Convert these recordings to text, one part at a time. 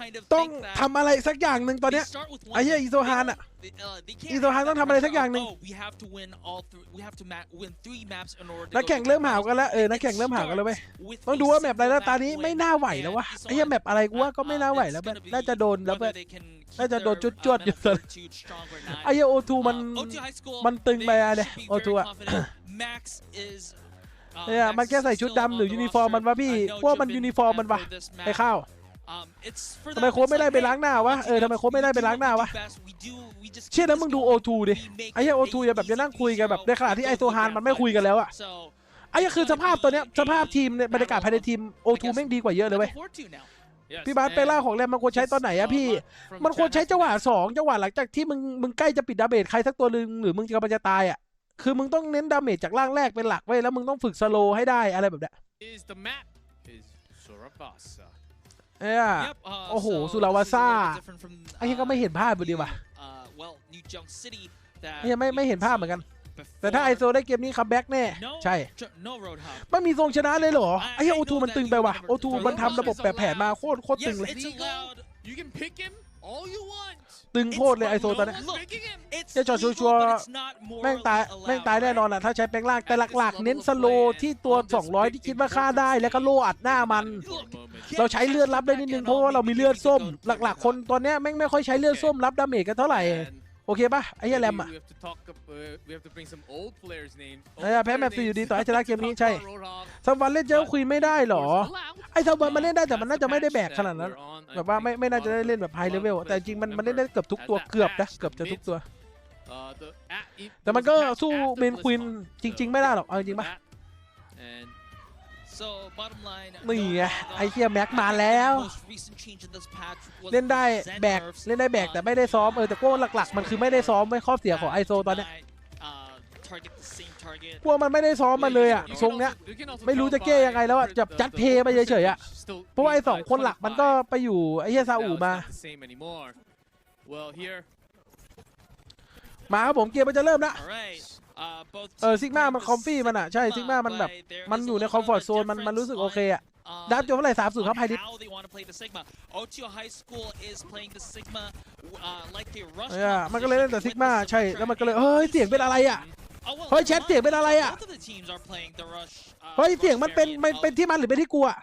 kind of ต้อง think that ทำอะไรสักอย่างหนึ่งตอนเนี้ย they start with one ไอ้เหี้ย thing. อีโซฮานอะ They, uh, they can't อีโซฮาน have ต้อง that ทำอะไร kind สั of กอย่างหนึ่ง oh, we have to win all three we have to ma- win three maps in order to นัก go แข่ง to เริ่ม the หาวกันแล้วเออ finals. นักแข่งเริ่มหาวกันแล้วเว้ย With ต้อง a ดูว่าแมปอะไร simple แล้วตา map นี้ win ไม่น่าไหวแล้ววะ and ไอ้เหี้ย Isohan แมปอะไรกูว่าก็ uh, ไม่น่าไหว it's แล้วแบบ gonna be น่าจะโดนแล้ว whether แบบ they can keep น่าจะโดน their, จวด uh, ๆอยู่ mental fortitude strong or not. ไอ้เหี้ยโอทูมัน Uh, O2 High School, มันตึงไป they อะเนี่ย should be โอทู very อะ confident. Max is, uh, เนี่ย Max มันแค่ is ใส่ชุด still ดำหรือ on the ยูนิฟอร์ม roster. มันวะพี่ I know พวกมัน Jimin ยูนิฟอร์มมัน and วะ for this ไอ้ map, ข้าว um, it's for ทำไม them, โค้ช it's ไม่ได้ like, ไป hey, ล้างหน้าวะ เออทำไมโค้ชไม่ได้ไปล้างหน้าวะ we do what we do best. We do- we just เชื่อ keep นะ this มึงดู going. O2 ดิ We make ไอ้เหี้ย it O2 อย่าแบบจะนั่งคุยกันแบบในขณะที่ไอโซฮานมันไม่คุยกันแล้วอะ So, ไอ้เหี้ยคือสภาพตัวเนี้ยสภาพทีมเนี่ยบรรยากาศภายในทีม O2 แม่งดีกว่าเยอะเลยเว้ย level 4-2 now. พี่บาสไปล่าของแรมมันควรใช้ตอนไหนอะพี่ มันควรใช้จังหวะสองจังหวะหลังจากที่มึงมึงใกล้จะปิดดาเมจใครสักตัวหนึ่งหรือมึงกำลังจะตายอะคือมึงต้องเน้นดาเมจจากร่างแรกเป็นหลักไว้ยแล้วมึงต้องฝึกสโลว์ให้ได้อะไรแบบเนี้ย เอ้ย Yep, uh, โอ้โห so สุราวา this is a ซ่า little bit different from, ไอ้เหี้ยก็ไม่เห็นภาพอยู่ดีว่ะ uh, well, New Junk City that ไอ้เหี้ยไม่ไม่เห็นภาพเหมือนกัน before- แต่ถ้าไอโซได้เกมนี้คัมแบ็กแน่ No ใช่ J- no Roadhog. ไม่มีทรงชนะเลยเหรอ ไอ้เหี้ยโอทูมันตึงไปว่ะ โอทูมันทำระบบแบบแผนมาโคตรโคตรตึ Yes, งเลย it's allowed. You can pick him all you want. ตึงโคตรเลยไอโซตอนเนี้ เจ้าจอชั legal, วร์ but it's not แม่งตาย morally แม่งตาย allowed, แน่นอน right? อะถ้าใช้แปลงล่างแต่หลักๆ เน้นสโลว์ที่ตัว 200 ที่คิดว่าฆ่าได้แล้วก็โลอัดหน้ามัน เราใช้เลือดรับได้นิดนึงเพราะว่าเรามีเลือดส้ม หลักๆ คนตอนเนี้ยแม่งไม่ค่อยใช้เลือดส้มรับดาเมจกันเท่าไหร่ And โอเคปะไอ้เหี้ยแรม maybe อะ We have to talk. up- uh, we have to bring some old players' names. เออแพ้แมปซีอยู่ดีต่อให้ชนะเกมนี้ใช่ Talk about Roadhog. สวรรค์เล่นเจอควีนไม่ได้เหรอ Allowed. ไอ้สวรรค์มันเล่นได้แต่มันน่าจะไม่ได้แบกขนาดนั้น We're on, I แบบว่าไม่ think, ไม่น่าจะได้เล่นแบบไฮเลเวล lot of แต่จริงๆมัน players มันเล่นได้เกือบทุกตัว As that เกือบนะ match, เกือบจะ the ทุกตัว แต่มัน there ก็ was a match สู้ after เมนควีน BlizzCon, จริง so ๆไม่ได้หรอก เอาจริงปะ that- And So, bottom line, นี่ no ไง Roadhog. ไอ้เหี้ยแม็กมาแล้ว Most recent change in this patch was เล่นได้ Zen แบก nerfs. เล่นได้แบกแต่ไม่ได้ซ้อมเออแต่พวกหลัก ๆ มันคือไม่ได้ซ้อมไม่ข้อเสียของไอโซตอนเนี้ย Uh, target the same target. พวกมันไม่ได้ซ้อมมาเลยอะ You can ทรงเนี้ย also- you can also ไม่รู้จะ tell แก้ยังไงแล้วอะ by จับ the- จัด the เทไป whole เฉยๆอะ footage still เพราะว่าไอ้ being สองคนหลักมันก็ 25. ไปอยู่ไอ้เหี้ยซา Now อุ it's มา not the same anymore. Well, here มาครับผมเกมมันจะเริ่มละ Alright. Uh, both เออ teams ซิกมา playing มัน the คอมฟี่มันอะใช่ซิกมามันแบบ but there มัน is อยู่ a ใน little คอมฟอร์ bit ต of โซนมันมันรู้สึก difference โอเคอะ on, ดับจนเท่าไหร่สามสุดครับ on ไฮดิส how they want to play the Sigma. Otio High School is playing the Sigma uh, like they rush เออมันก็เลยเล่นแต่ซิกมาใช่แล้วมันก็เลยเฮ้ยเสียงเป็นอะไรอะ Oh, well, เฮ้ย never แชทเสียง mind. เป็นอะไรอะ Both of the teams are playing the rush. uh, เฮ้ยเสียง rush มันเป็น variant มันเป็น of ที่มันหรือเป็นที่กูอะ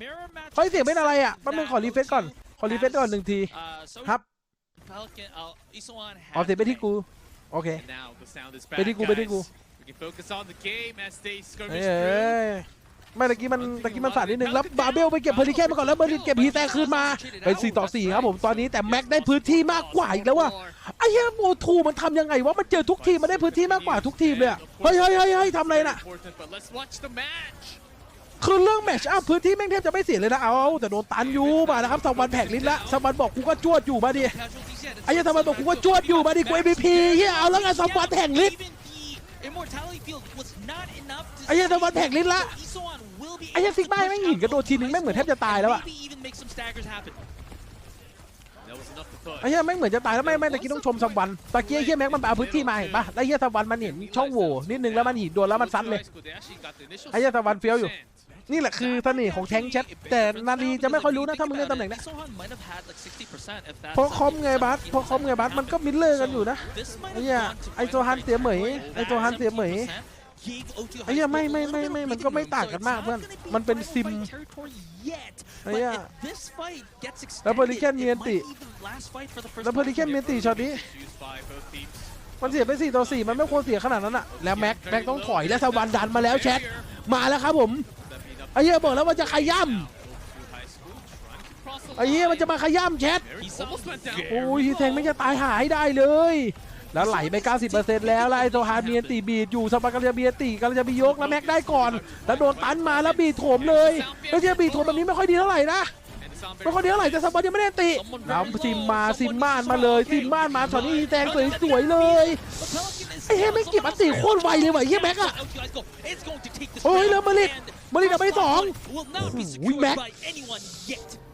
mirror match เฮ้ยเสียงเป็นอะไรอะแป๊บนึงขอรีเฟซก่อนขอรีเฟซก่อนหนึ่งที Uh, so ครับ Pelican, uh, Isoan อ๋อ has เสียงเป็นที่ the กู โอเค And now the sound is ไป back, ที่กู ไปที่กู guys. We can focus on the game as they เอ้ skirmish ย through. ไม่ตะกี้มันตะกี้มันสั่นนิดนึงแล้วบาเบลไปเก็บเพอริเคนมาก่อนแล้วเบอร์ลินเก็บฮีแตคืนมาเป็น4ต่อ4ครับผมตอนนี้แต่แม็กได้พื้นที่มากกว่าอีกแล้วว่ะไอ้เหี้ยโมทูมันทำยังไงวะมันเจอทุกทีมมันได้พื้นที่มากกว่าทุกทีมเลยอะเฮ้ยเฮ้ยเฮ้ยเฮ้ยทำอะไรน่ะ คือเรื่องแมตช์อัพพื้นที่แม่งแทบจะไม่เสียเลยนะเอาแต่โดนตันอยู่มานะครับสวรรค์แผกลิ้นละสวรรค์บอกกูก็จวดอยู่มาดิ casualties yet. It's ไอ้เหี้ยสวรรค์บอกกูก็จวดอยู่มาดิกู MVP เหี้ยเอาแล้วไงสวรรค์แผงลิ้น Even the immortality field was not enough to ไอ้เหี้ยสวรรค์แผกลิ้นละ So Isoan will be ไอ้เหี้ย able ซิก to มา push แม่งหิน out กระโดดทีนึงแม่งเหมือนแทบจะตายแล้วอะ Maybe even make some staggers happen. That was enough to push. ไอ้เหี้ยแม่งเหมือนจะตายแล้วไม่ไม่ตะกี้ต้องชมสวรรค์ตะกี้ไอ้เหี้ยแม็กมันไปเอาพื้นที่มาเห็นปะแล้วไอ้เหี้ยสวรรค์มันเห็นช่องโหว่นิดนึงแล้วมันหินโดนแล้วมันซัดเลย They actually got the initial ไอ้เหี้ยตะวันเฟี้ยวอยู่ percent. นี่แหละคือเสน่ห์ของแทงแชทแต่นาลีจะไม่ค่อยรู้นะถ้ามึงเล่นตำแหน่งเนี้ยเพราะคอมไงบัสเพราะคอมไงบัสมันก็มิดเลอร์กันอยู่นะไอ้เหี้ยไอ้โจฮันเสียเหมยไอ้โจฮันเสียเหมยไอ้เหี้ยไม่ไม่ไม่ไม่มันก็ไม่ต่างกันมากเพื่อน มันเป็นซิมไอ้เหี้ยแล้ว extended, Pelican มี it อันติแล้วเพอริเคนเมนตีช็อตนี้มันเสียไป4ต่อ4มันไม่ควรเสียขนาดนั้นอะแล้วแม็กแม็กต้องถอยแล้วสวรรค์ดันมาแล้วแชทมาแล้วครับผม ไอ้เหี้ยบอกแล้วว่าจะขย้ำไอ้เหี้ยมันจะมาขย้ำแชทโอ้ยแทงไม่จะตายหายได้เลย แล้วไหลไป 90%แล้วแล้วไอ้โซฮานเมียนตีบีดอยู่สปากาเลียเบียตีกำลังจะมียกแล้วแม็กได้ก่อน แล้วโดนตันมาแล้วบีดโถมเลยแล้วเจะบีดโถมแบบนี้ไม่ค่อยดีเท่าไหร่นะ เป็นคนเดียวไหลจะสปอร์ตยังไม่ได้ตีแล้วซิมมาซิมม่านมาเลยซิมม่านมาช็อตนี้แทงสวยๆเลยไอ้เฮ้ยไม่เก็บอันตีโคตรไวเลยว่ะเฮ้ยแม็กอะโอ้ยแล้วมาลิดมาลิดเอาไปสองวิ่งแม็ก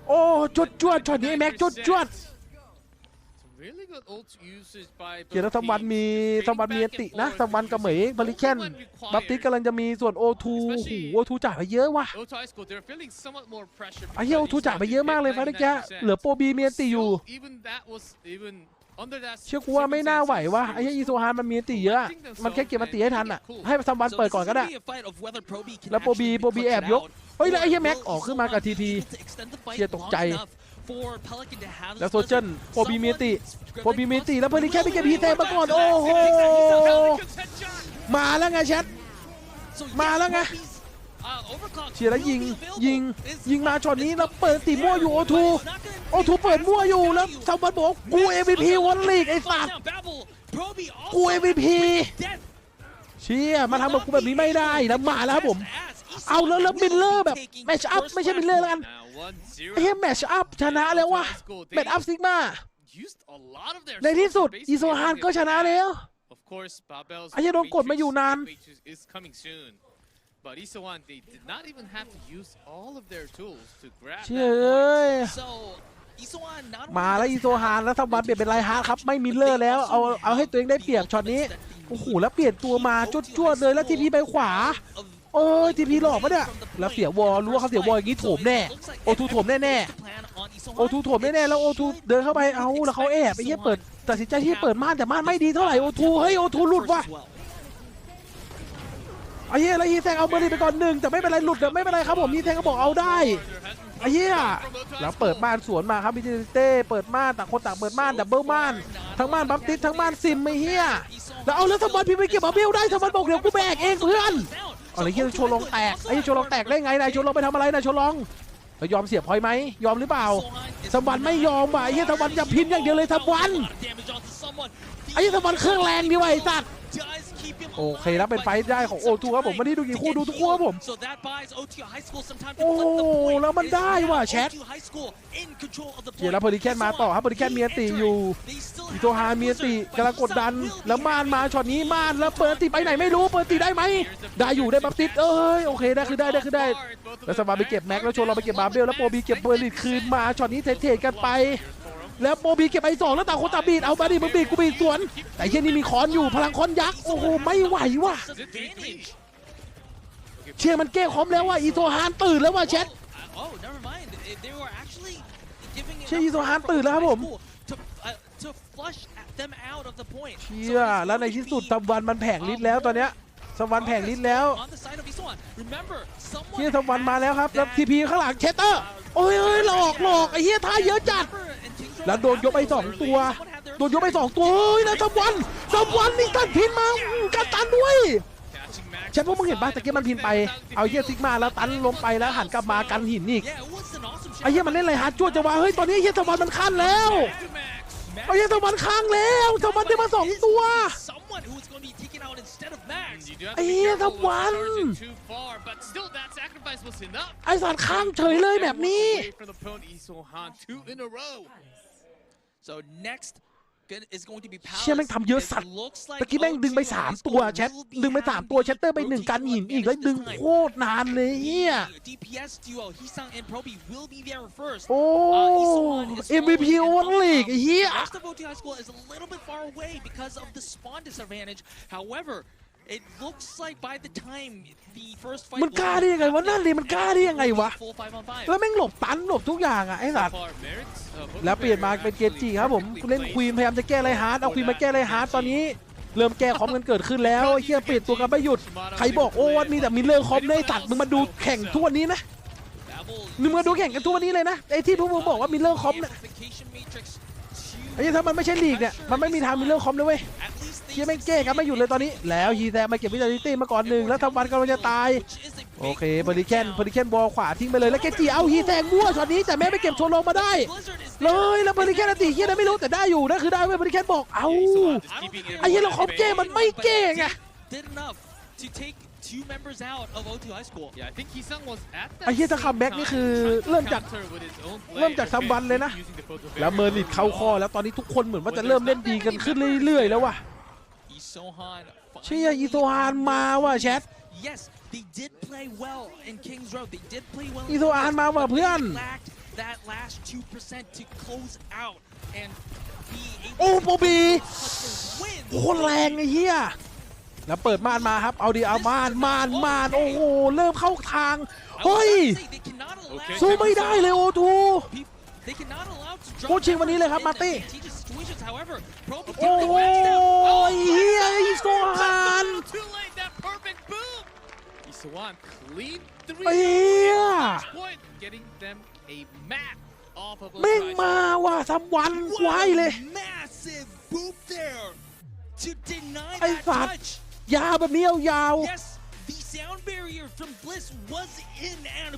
โอ้จวดจวดช็อตนี้แม็กจวดจวด เกียรติ both สัมวัน teams. มี Trading สัมวันมี back อัน and ตินะ forth สัมวันกับเหมยบริแคน required. บัฟติสกำลังจะมีส่วนโอทูโอ้โหโอทูจ่ายไปเยอะว่ะ Oto High School, they're feeling somewhat more pressure ไอ้เหี้ยโอ because ทูจ่ายไปเยอะมากเลยไฟล์เมื่อกี้ 99%. เหลือโปรบีมีอันติอยู่ Still, even that was even under that เชื่อกูว่าไม่น่าไหวว่ะไอ้เหี้ยอีโซฮานมันมีอันติเยอะอะ มันแค่เก็บอันติให้ทันอะ ให้สัมวัน So เปิด this ก่อน is ก็ได้ gonna be a fight of whether Pro B can แล้วโปรบี actually โปรบี clutch แอบ it ยก out. เฮ้ยแล้วไอ้เหี้ย Or แม็ก will ออกขึ้นมากับ Isohan ที be พี able to extend the fight เชี่ยตกใจ long enough for Pelican to have แล้ว this โซเจน pressure? โปรบีมีอันติ Someone โปรบีมีอันติแล้วเพอร์ลิแค่ไปเก็บพีเตมาก่อน Back โอ้ to โห back, Pelicans headshot. มาแล้วไงแชท So มาแล้วไง yes, Pro B's, uh, overclock เชียร์แล้ว will ยิง be available. ยิง It's ยิงมาช็อตนี้แล้วเปิดตีมั่วอยู่โอทู Not gonna โอทูเปิดมั่วอยู่แล้วสัมวันบอกว่ากู MVP วันลีกไอ้สัตว์ Now, Babel, Pro B กู also MVP death เชี่ยมาทำกับกูแบบนี้ไม่ได้แล้วมาแล้วครับผม เอาแล้วแล้วมิลเลอร์แบบแมชอัพไม่ใช่มิลเลอร์แล้วกัน Now 1-0. ไอ้เหี้ยแมชอัพชนะแล้วว่ะแมชอัพซิกมา Used a lot of their ในที่สุด sources อีโซ basically ฮาน as ก็ they ชนะ can. แล้ว Of course, Babel's ไอ้เหี้ยโดนกดมาอยู่นาน Matrix is coming soon. But Isohan, they did not even have to use all of their tools to grab เชี่ย that เอ้ย point. So, Isohan not มา only แล้ว does อีโซ have ฮานแล้วสัมวันเปลี่ยนเป็นไลฮาร์ดครับ ไม่มิลเลอร์แล้ว เอาเอาให้ตัวเองได้เปรียบช็อตนี้ โอ้โห แล้วเปลี่ยนตัวมาจวดๆเลยแล้วทีพีไปขวา โอ้ยทีพีหลอกปะเนี่ยแล้วเสียวอลรู้ว่าเขาเสียวอลอย่างนี้โถมแน่โอทูโถมแน่ๆโอทูโถมแน่ๆแล้วโอทูเดินเข้าไปเอาแล้วเขาแอบไอ้เหี้ยเปิดตัดสินใจที่เปิดม่านแต่ม่านไม่ดีเท่าไหร่โอทูเฮ้ยโอทูหลุดว่ะไอ้เหี้ยแล้วฮีแซงเอาเบอร์ลีไปก่อนหนึ่งแต่ไม่เป็นไรหลุดอะไม่เป็นไรครับผมฮีแซงก็บอกเอาได้ไอ้เหี้ยแล้วเปิดม่านสวนมาครับวิจิเต้เปิดม่านต่างคนต่างเปิดม่านดับเบิลม่านทั้งม่านบัฟติสทั้งม่านซิมไอ้เหี้ยแล้วเอาแล้วสมบัติพี่ไปเก็บบับเบลได้สมบัติบอกเดี๋ยวกูแบกเองเพื่อน อาไอ้เหี้ยโชว์ลองแตกไอ้เหี้ยโชว์ลองแตกได้ไงนายโชว์ลองไปทำอะไรนายโชว์ลองแล้วยอมเสียบพอยไหมยอมหรือเปล่าสวรรค์ไม่ยอมว่ะไอ้เหี้ยสวรรค์จะพินอย่างเดียวเลยสวรรค์ไอ้เหี้ยสวรรค์เครื่องแรงดีว่ะไอ้สัตว์ โอเคแล้วเป็นไฟท์ได้ของ O2 ครับผมวันนี้ดูกี่คู่ดูทุกคู่ครับผม โอ้โหแล้วมันได้ว่ะแชทเกียร์แล้วเพอริแคนมาต่อครับเพอริแคนมีอันติอยู่อิโตฮานมีอันติกำลังกดดันแล้วม่านมาช็อตนี้ม่านแล้วเปิดอันติไปไหนไม่รู้เปิดอันติได้ไหมได้อยู่ได้บัฟติสเอ้ยโอเคได้คือได้ได้คือได้ แล้วสวาไปเก็บแม็กแล้วโชว์เราไปเก็บบาร์เบลแล้วโปรบีเก็บเบอร์ลิตคืนมาช็อตนี้เทรดๆกันไป แล้วโปรบีเก็บไปสองแล้วต่างคนต่างบีดเอามาดิมึงบีดกูบีดสวน แต่เฮียนี่มีคอนอยู่พลังคอนยักษ์โอ้โหไม่ไหวว่ะเชียร์มันเก้คอมแล้วว่ะอีโทฮานตื่นแล้วว่ะแชท Oh, never mind. They were actually giving it เชี่ย up อีโซฮานตื่นแล้วครับผมเชี่ยแล้วในที่สุดตะวันมันแผงฤทธิ์แล้วตอนเนี้ยสวรรค์แผงฤทธิ์แล้วเฮียสวรรค์มาแล้วครับแล้วทีพีข้างหลังเชสเตอร์โอ้ยเอ้ยหลอกหลอกไอ้เฮียท่าเยอะจัด แล้วโดนยกไปสองตัว โดนยกไปสองตัวเฮ้ยแล้วสวรรค์สวรรค์นี่ตัดพินมากันตันด้วย Catching Max แชทพวกมึงเห็นป่ะตะกี้มันพินไป เอาเฮียซิกมาแล้วตันลงไปแล้วหันกลับมากันหินอีกไอ้เฮียมันเล่นอะไรฮาร์ดจ้วจะว่าเฮ้ยตอนนี้เฮียสวรรค์มันขั้นแล้ว to Max. ไอ้เฮียสวรรค์ค้างแล้วสวรรค์ได้มาสองตัวไอ้เหี้ย careful ตะวันไอ้สัตว์ข้างเฉยเลยแบบนี้ เชี่ยแม่ง Palace. ทำเยอะ It สัตว์ looks like ตะกี้แม่งดึงไป O2 สาม High ตัว School แชท will be ดึงไปสามตัว having แชตเตอร์ไป the หนึ่ง OT กันหิน to อีกแล้ว advantage ดึง this โค time. ตรนานเลยเฮีย DPS duo Hisang and Proby will be there first. โอ้ Uh, Isoan is MVP following One in League ไอ้เฮีย The rest of OT High School is a little bit far away because of the spawn disadvantage. However, it looks like by the time the first fight มันกล้าได้ยังไงวะนั่นดิมันกล้าได้ยังไงวะ full five on five. แล้วแม่งหลบตันหลบทุกอย่างอะไอ้สัตว์ Far merits, uh, both แล้ว of เปลี่ยนมา their เป็นเกมจีครับผม actually เล่น played ควีนพยายามจะแก้ไรฮาร์ดเอาควีนมาแก้ไรฮาร์ดตอนนี้ เริ่มแก้คอมกันเกิดขึ้นแล้วไอ้เฮียเปลี่ยนตัวกันไม่หยุดใครบอกโอ้วันมีแต่มิลเลอร์คอมได้ตัดมึงมาดูแข่งทุกวันนี้นะ Babel มึงมาดูแข่งกันทุกวันนี้เลยนะไอ้ที่พวกมึงบอกว่ามิลเลอร์คอมเนี่ย amplification matrix to ไอ้เหี้ยถ้ามันไม่ใช่ลีกเนี่ยมันไม่มีทางมิลเลอร์คอมเลยเว้ย at least เฮียแม่งแก้กันไม่หยุดเลยตอนนี้ แล้วฮีแซมมาเก็บวิจาริตี้มาก่อนหนึ่งแล้วทำวันกำลังจะตาย which is a โอ big เคเบอริแคนเบอริแคนบอลขวาทิ้งไปเลยแล้วเกจิเอาฮีแซงมั่วช็อตนี้แต่แม่ไปเก็บโชว์ลงมาได้ Blizzard is เล there. ยแล้วเบอริแคนตีเฮียนั้นไม่รู้แต่ได้อยู่นั่นคือได้เว้ยเบอริแคนบอกเอ้า Isohan just keeping it ไอ้เหี้ยเรา in คอมเก้มันไม่เก้ไง did enough to take two members out of O2 High School. Yeah, I think Hisang was at that ไอ้เหี้ยถ้า same คัมแบ็ก time นี่คือ trying to เริ่มจาก counter with his own play เริ่มจาก or ซัมวันเลยนะ using the photo แล้วเมอร์ลิดเข้าข้อแล้วตอนนี้ทุกคนเหมือนว่าจะเริ่มเล่นดีกันขึ้นเรื่อยๆแล้วว่ะ Isohan เชี่ยอีโซฮานมาว่ะแชท Yes, they did play well in Kings Road. They did play well. in อีโซฮานมาว่ะเพื่อน They lacked that last 2% to close out and be able โอ้โบบี to win. โคตรแรงไอ้เหี้ย แล้วเปิดม่านมาครับ เอาดีเอาม่านม่านม่านโอ้โห เริ่มเข้าทาง I was เฮ้ย about to say, they cannot allow- Okay. สู้ไม่ได้เลยโอทู They cannot allow to drop โค้ชชิงวันนี้เลยครับ in มาร์ตี้ advantageous situations. However, Pro โอ้โหเฮียอีโซฮาน Too late, that perfect boom! Isawan clean ไอ้ three เหี้ย point, getting them a map off of แม่ง Osiris. มาว่ะทำวันไว้เลย massive boop there to deny ไอ้ that สัตว์ touch. ยาวแบบนี้ยาวๆ Yes, the sound barrier from Bliss was in and